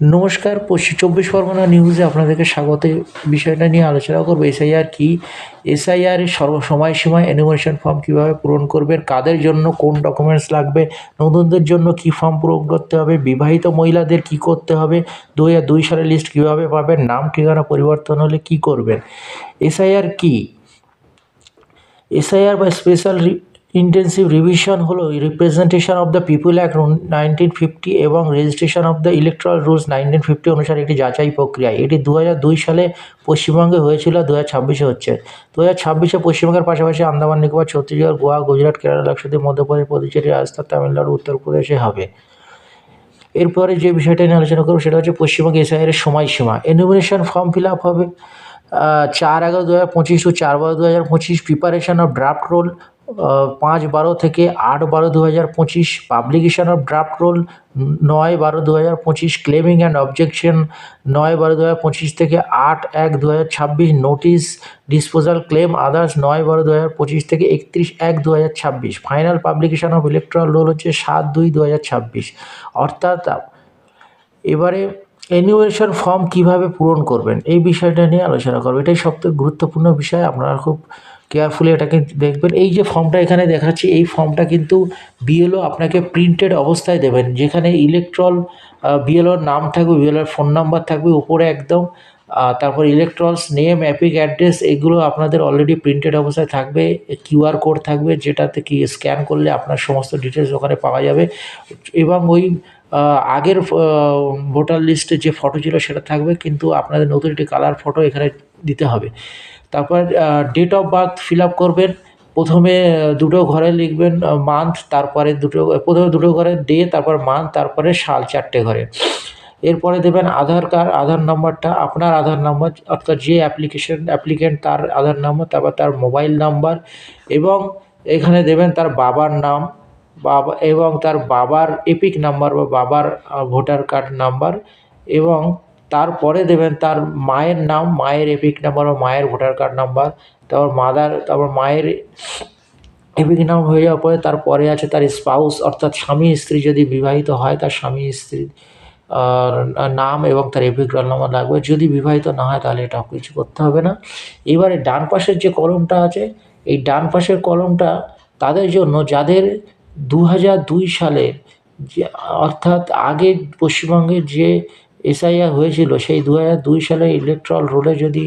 নমস্কার পশ্চিম চব্বিশ পরগনা নিউজে আপনাদেরকে স্বাগত। বিষয়টা নিয়ে আলোচনা করব, এসআইআর কি? এসআইআর এর সময়সীমা এনুমারেশন ফর্ম কীভাবে পূরণ করবেন? কাদের জন্য কোন ডকুমেন্টস লাগবে? নতুনদের জন্য কী ফর্ম পূরণ করতে হবে? বিবাহিত মহিলাদের কী করতে হবে? দু দুই সালের লিস্ট কীভাবে পাবেন? নাম, ঠিকানা, পরিবর্তন হলে কী করবেন? এসআইআর কি? এসআইআর বা স্পেশাল ইন্টেন্সিভ রিভিশন হলো representation of the people act nineteen fifty এবং registration of the electoral rules nineteen fifty অনুসারে একটি যাচাই প্রক্রিয়া। এটি দু দুই সালে পশ্চিমবঙ্গে হয়েছিল দু হাজার ছাব্বিশে হচ্ছে। দু হাজার ছাব্বিশে পশ্চিমবঙ্গের পাশাপাশি আন্দামান নিকোবর, ছত্তিশগড়, গোয়া, গুজরাট, কেরালা, লাক্ষাদ্বীপ, মধ্যপ্রদেশ, পদুচেরি, রাজস্থান, তামিলনাড়ু, উত্তরপ্রদেশে হবে। এরপরে যে বিষয়টা নিয়ে আলোচনা করব সেটা হচ্ছে পশ্চিমবঙ্গে এসআইয়ের সময়সীমা। এনুমিনেশন ফর্ম ফিল আপ হবে চার এগারো দু হাজার পঁচিশ টু চার বারো দু হাজার পঁচিশ প্রিপারেশন অফ ড্রাফট রোল পাঁচ বারো থেকে আট বারো দু হাজার পঁচিশ পাবলিকেশন অফ ড্রাফট রোল নয় বারো দু হাজার পঁচিশ ক্লেমিং অ্যান্ড অবজেকশন নয় বারো দু হাজার পঁচিশ থেকে আট এক দু হাজার ছাব্বিশ নোটিশ ডিসপোজাল ক্লেম আদার্স নয় বারো দু হাজার পঁচিশ থেকে একত্রিশ এক দু হাজার ছাব্বিশ। Final publication of electoral roll হচ্ছে সাত দুই দু হাজার ছাব্বিশ। অর্থাৎ, এবারে অ্যানুয়েশন ফর্ম কীভাবে পূরণ করবেন, এই বিষয়টা নিয়ে আলোচনা করব। এটাই সবথেকে গুরুত্বপূর্ণ বিষয়। আপনারা খুব কেয়ারফুলি এটাকে দেখবেন। এই যে ফর্মটা এখানে দেখাচ্ছি, এই ফর্মটা কিন্তু বিএলও আপনাকে প্রিন্টেড অবস্থায় দেবেন। যেখানে ইলেকট্রল বিএলওর নাম থাকবে বিএলওর ফোন নাম্বার থাকবে, উপরে একদম তারপর ইলেকট্রলস নেম অ্যাপিক অ্যাড্রেস এগুলো আপনাদের অলরেডি প্রিন্টেড অবস্থায় থাকবে। কিউআর কোড থাকবে, যেটাতে কি স্ক্যান করলে আপনার সমস্ত ডিটেলস ওখানে পাওয়া যাবে। এবং ওই আগের ভোটার লিস্টে যে ফটো ছিল সেটা থাকবে, কিন্তু আপনাদের নতুন একটি কালার ফটো এখানে দিতে হবে। তারপর date of birth fill up করবেন। প্রথমে দুটো ঘরে লিখবেন মান্থ তারপরে দুটো, প্রথমে দুটো ঘরে ডে তারপর মান্থ তারপরে সাল চারটে ঘরে। এরপরে দেবেন আধার কার্ড, আধার নাম্বারটা, আপনার আধার নাম্বার, অর্থাৎ যে অ্যাপ্লিকেশন অ্যাপ্লিকেন্ট তার আধার নাম্বার, তারপর তার মোবাইল নাম্বার এবং এখানে দেবেন তার বাবার নাম, বাবা, এবং তার বাবার এপিক নাম্বার বা বাবার ভোটার কার্ড নাম্বার এবং তারপরে দেবেন তার মায়ের নাম, মায়ের এপিক নাম্বার বা মায়ের ভোটার কার্ড নাম্বার, তারপর মাদার, তারপর মায়ের এপিক নাম হয়ে যাওয়ার পরে তারপরে আছে তার স্পাউস, অর্থাৎ স্বামী স্ত্রী যদি বিবাহিত হয় তার স্বামী স্ত্রী নাম এবং তার এপিক রোল নাম্বার লাগবে। যদি বিবাহিত না হয় তাহলে এটা কিছু করতে হবে না। এবারে ডান পাশের যে কলমটা আছে, এই ডান পাশের কলমটা তাদের জন্য যাদের দু হাজার দুই সালে যে, অর্থাৎ আগে পশ্চিমবঙ্গের যে এসআইআর হয়েছিল, সেই দু দুই সালে ইলেকট্রাল রোলে যদি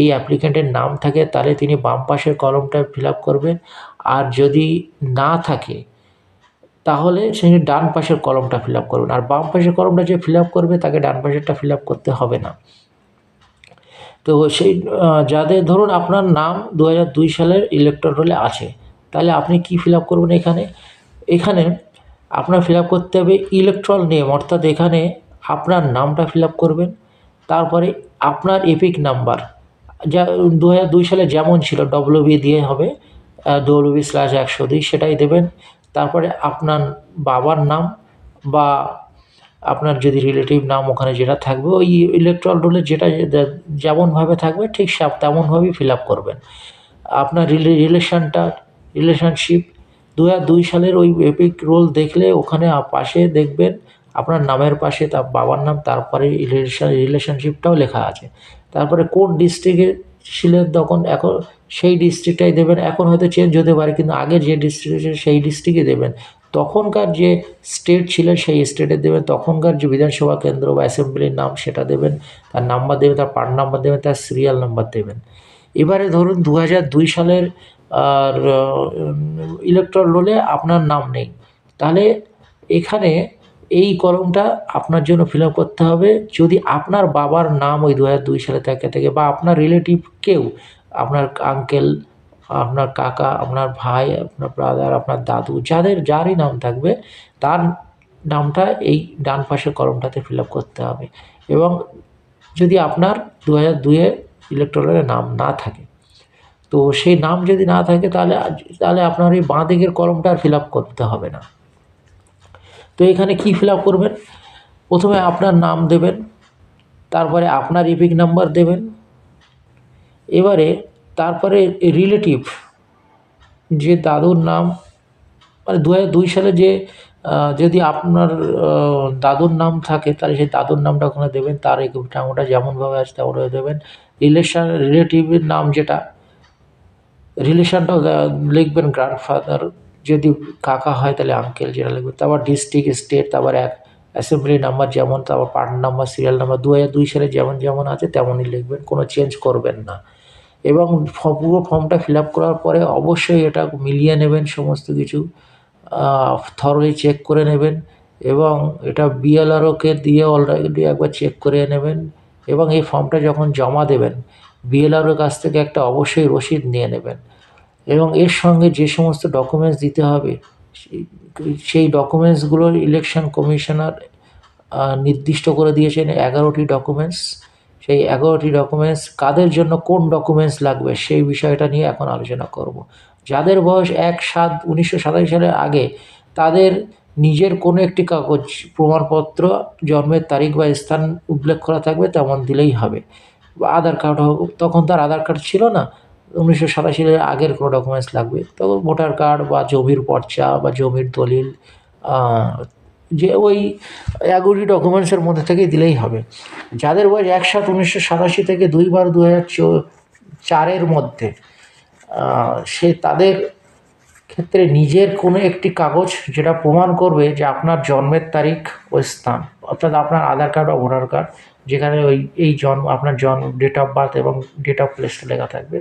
এই অ্যাপ্লিকেন্টের নাম থাকে, তাহলে তিনি বাম পাশের কলমটা ফিল আপ করবেন। আর যদি না থাকে, তাহলে সে ডান পাশের কলমটা ফিল আপ করবেন। আর বাম পাশের কলমটা যে ফিল আপ করবে, তাকে ডান পাশেরটা ফিল আপ করতে হবে না। তো সেই যাদের, ধরুন আপনার নাম দু দুই সালের ইলেকট্রল রোলে আছে, তাহলে আপনি কি ফিল আপ করবেন এখানে? এখানে আপনার ফিল আপ করতে হবে ইলেকট্রল নেম অর্থাৎ এখানে আপনার নামটা ফিল আপ করবেন। তারপরে আপনার এপিক নাম্বার যা দু হাজার দুই সালে যেমন ছিল ডব্লিউ বি দিয়ে হবে ডব্লিউ বি স্ল্যাশ একশো দুই সেটাই দেবেন। তারপরে আপনার বাবার নাম বা আপনার যদি রিলেটিভ নাম ওখানে যেটা থাকবে, ওই ইলেকট্রাল রোলে যেটা যেমনভাবে থাকবে, ঠিক সব তেমনভাবেই ফিল আপ করবেন। আপনার রিলে রিলেশনটা রিলেশনশিপ দু হাজার দুই সালের ওই এপিক রোল দেখলে ওখানে পাশে দেখবেন আপনার নামের পাশে তার বাবার নাম, তারপরে রিলেশন রিলেশনশিপটাও লেখা আছে। তারপরে কোন ডিস্ট্রিক্টে ছিলেন তখন এখন সেই ডিস্ট্রিক্টটাই দেবেন, এখন হয়তো চেঞ্জ হতে পারে, কিন্তু আগে যে ডিস্ট্রিক্টে ছিল সেই ডিস্ট্রিক্টে দেবেন। তখনকার যে স্টেট ছিলেন, সেই স্টেটে দেবেন। তখনকার যে বিধানসভা কেন্দ্র বা অ্যাসেম্বলির নাম, সেটা দেবেন। তার নাম্বার দেবেন, তার পার্ট নাম্বার দেবেন, তার সিরিয়াল নাম্বার দেবেন। এবারে ধরুন দু দুই সালের, আর ইলেকট্রল রোলে আপনার নাম নেই। তাহলে এখানে এই কলমটা আপনার জন্য ফিল আপ করতে হবে। যদি আপনার বাবার নাম ওই দু দুই সালে থেকে থেকে বা আপনার রিলেটিভ কেউ, আপনার আঙ্কেল আপনার কাকা, আপনার ভাই, আপনার ব্রাদার আপনার দাদু, যাদের, যারই নাম থাকবে, তার নামটা এই ডান পাশের কলমটাতে ফিল আপ করতে হবে। এবং যদি আপনার দু হাজার দুইয়ে ইলেকট্রলের নাম না থাকে, তো সেই নাম যদি না থাকে, তাহলে তাহলে আপনার এই বাঁ দিকের কলমটা আর ফিল আপ করতে হবে না। এখানে কি ফিল করবেন? প্রথমে আপনার নাম দেবেন, তারপরে আপনার ইপিক নাম্বার দেবেন, এবারে তারপরে রিলেটিভ যে দাদুর নাম মানে দু দুই সালে যে যদি আপনার দাদুর নাম থাকে, তাহলে সেই দাদুর নামটা ওখানে দেবেন, তার নামটা যেমনভাবে আছে তেমনভাবে দেবেন। রিলেশান রিলেটিভের নাম যেটা রিলেশনটা লিখবেন গ্র্যান্ডফাদার যদি কাকা হয় তাহলে আঙ্কেল যেটা লিখবেন তারপর ডিস্ট্রিক্ট স্টেট তারপর এক অ্যাসেম্বলি নাম্বার যেমন তারপর পার্ট নাম্বার সিরিয়াল নাম্বার দু হাজার দুই সালে যেমন যেমন আছে তেমনই লিখবেন, কোনো চেঞ্জ করবেন না। এবং পুরো ফর্মটা ফিল আপ করার পরে অবশ্যই এটা মিলিয়ে নেবেন সমস্ত কিছু থরলি চেক করে নেবেন এবং এটা বিএলআরওকে দিয়ে অলরেডি একবার চেক করে নেবেন এবং এই ফর্মটা যখন জমা দেবেন বিএলআরওর কাছ থেকে একটা অবশ্যই রসিদ নিয়ে নেবেন। এবং এর সঙ্গে যে সমস্ত ডকুমেন্টস দিতে হবে, সেই- সেই ডকুমেন্টসগুলো ইলেকশন কমিশনার নির্দিষ্ট করে দিয়েছেন এগারোটি ডকুমেন্টস সেই এগারোটি ডকুমেন্টস কাদের জন্য কোন ডকুমেন্টস লাগবে সেই বিষয়টা নিয়ে এখন আলোচনা করব। যাদের বয়স এক সাত উনিশশো সাতাশি সালের আগে, তাদের নিজের কোনো একটি কাগজ, প্রমাণপত্র, জন্মের তারিখ বা স্থান উল্লেখ করা থাকবে তেমন দিলেই হবে। আধার কার্ড হোক, তখন তার আধার কার্ড ছিল না উনিশশো সাতাশি সালের আগের কোনো ডকুমেন্টস লাগবে। তখন ভোটার কার্ড বা জমির পর্চা বা জমির দলিল যে ওই এগারোটি ডকুমেন্টসের মধ্যে থেকেই দিলেই হবে। যাদের বয়স এক সাত উনিশশো সাতাশি থেকে দুই বার দু হাজার চারের মধ্যে সে তাদের ক্ষেত্রে নিজের কোনো একটি কাগজ যেটা প্রমাণ করবে যে আপনার জন্মের তারিখ ও স্থান, অর্থাৎ আপনার আধার কার্ড বা ভোটার কার্ড যেখানে ওই, এই জন্ম আপনার জন্ম ডেট অফ বার্থ এবং ডেট অফ প্লেসটা লেখা থাকবে।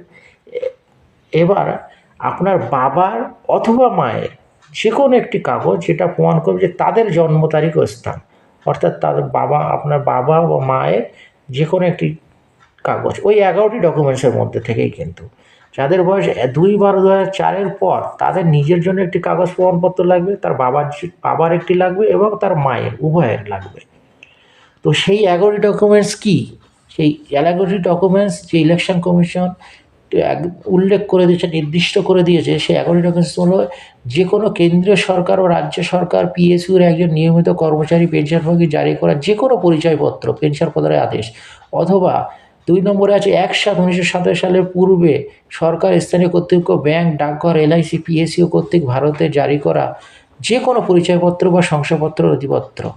এবার আপনার বাবার অথবা মায়ের যে কোনো একটি কাগজ যেটা প্রমাণ করবে যে তাদের জন্ম তারিখ ও স্থান। অর্থাৎ তাদের বাবা, আপনার বাবা বা মায়ের যে কোনো একটি কাগজ। ওই এগারোটি ডকুমেন্টসের মধ্যে থেকেই কিন্তু। যাদের বয়স দুই বারো দু হাজার চারের পর তাদের নিজের জন্য একটি কাগজ প্রমাণপত্র লাগবে, তার বাবার বাবার একটি লাগবে এবং তার মায়ের, উভয়ের লাগবে। তো সেই এগারোটি ডকুমেন্টস কি? সেই এগারোটি ডকুমেন্টস যে ইলেকশন কমিশন এক- উল্লেখ করে দিয়েছে, নির্দিষ্ট করে দিয়েছে সেই এগারোটি ডকুমেন্টস হলো যে কোনো কেন্দ্রীয় সরকার ও রাজ্য সরকার পিএসইউর একজন নিয়মিত কর্মচারী পেনশনভোগী জারি করা যে কোনো পরিচয়পত্র, পেনশন প্রদানের আদেশ। অথবা দুই নম্বরে আছে, এক সাত উনিশশো সালের পূর্বে সরকার, স্থানীয় কর্তৃপক্ষ, ব্যাংক, ডাকঘর এলআইসি পিএসইউ কর্তৃক ভারতে জারি করা যে কোনো পরিচয়পত্র বা শংসাপত্র নথিপত্র।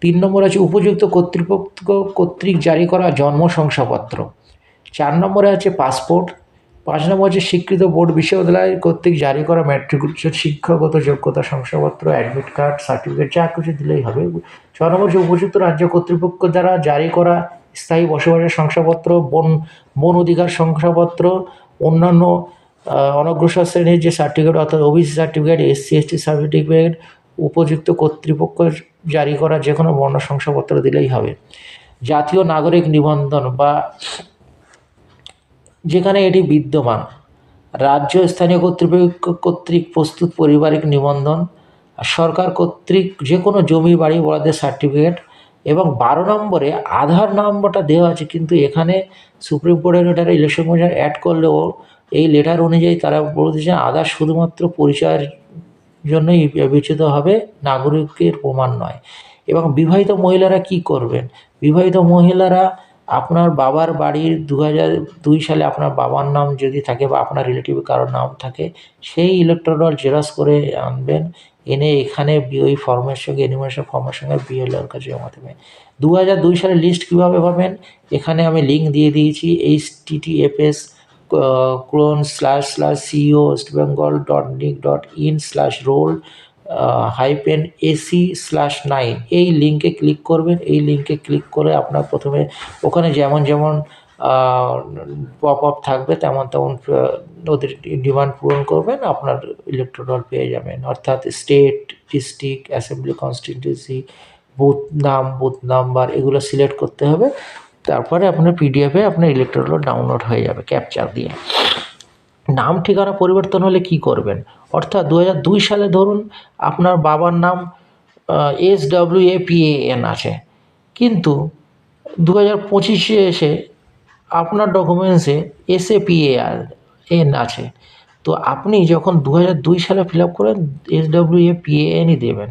তিন নম্বর আছে, উপযুক্ত কর্তৃপক্ষ কর্তৃক জারি করা জন্ম শংসাপত্র। চার নম্বরে আছে, পাসপোর্ট। পাঁচ নম্বর হচ্ছে স্বীকৃত বোর্ড বিশ্ববিদ্যালয় কর্তৃক জারি করা ম্যাট্রিকুলেশন শিক্ষাগত যোগ্যতা শংসাপত্র অ্যাডমিট কার্ড সার্টিফিকেট যা কিছু দিলেই হবে। ছ নম্বর হচ্ছে উপযুক্ত রাজ্য কর্তৃপক্ষ দ্বারা জারি করা স্থায়ী বসবাসের শংসাপত্র, বন বন অধিকার শংসাপত্র, অন্যান্য অনগ্রসর শ্রেণির যে সার্টিফিকেট অর্থাৎ OBC certificate SC ST certificate উপযুক্ত কর্তৃপক্ষ জারি করা যে কোনো বর্ণ শংসাপত্র দিলেই হবে। জাতীয় নাগরিক নিবন্ধন বা যেখানে এটি বিদ্যমান। রাজ্য স্থানীয় কর্তৃপক্ষ কর্তৃক প্রস্তুত পারিবারিক নিবন্ধন, সরকার কর্তৃক যে কোনো জমি, বাড়ি বরাদ্দের সার্টিফিকেট এবং বারো নম্বরে আধার নম্বরটা দেওয়া আছে, কিন্তু এখানে সুপ্রিম কোর্টের লেটারে ইলেকশন কমিশন অ্যাড করলেও এই লেটার অনুযায়ী তারা বলতেছে আধার শুধুমাত্র পরিচয়ের জন্যই বিবেচিত হবে, নাগরিকের প্রমাণ নয়। এবং বিবাহিত মহিলারা কি করবেন? বিবাহিত মহিলারা আপনার বাবার বাড়ির দু হাজার দুই সালে আপনার বাবার নাম যদি থাকে বা আপনার রিলেটিভ কারোর নাম থাকে, সেই ইলেকট্রাল জেরক্স করে আনবেন। এনে এখানে ওই ফর্মের সঙ্গে এনিমেশন ফর্মের সঙ্গে বিএলওর কাছে জমা দেবেন। দু হাজার দুই সালের লিস্ট কীভাবে পাবেন? এখানে আমি লিঙ্ক দিয়ে দিয়েছি https colon slash slash CEO West Bengal dot nic dot in slash roll hyphen AC slash nine এই লিঙ্কে ক্লিক করবেন, এই লিঙ্কে ক্লিক করে আপনার প্রথমে ওখানে যেমন যেমন পপ আপ থাকবে, তেমন তেমন ওদের ডিমান্ড পূরণ করবেন, আপনার ইলেকট্রোডল পেয়ে যাবেন। অর্থাৎ state district assembly constituency booth নাম বুথ নাম্বার এগুলো সিলেক্ট করতে হবে। তারপরে আপনার পিডিএফে আপনার ইলেকট্রোডল ডাউনলোড হয়ে যাবে ক্যাপচার দিয়ে। নাম ঠিকানা পরিবর্তন হলে কি করবেন? অর্থাৎ দু সালে ধরুন আপনার বাবার নাম S W A P N আছে। কিন্তু দু হাজার পঁচিশে এসে আপনার ডকুমেন্টসে এস এ পি এন আছে। তো আপনি যখন দু হাজার দুই সালে ফিল আপ করেন এস ডাব্লিউ এ পি এনই দেবেন।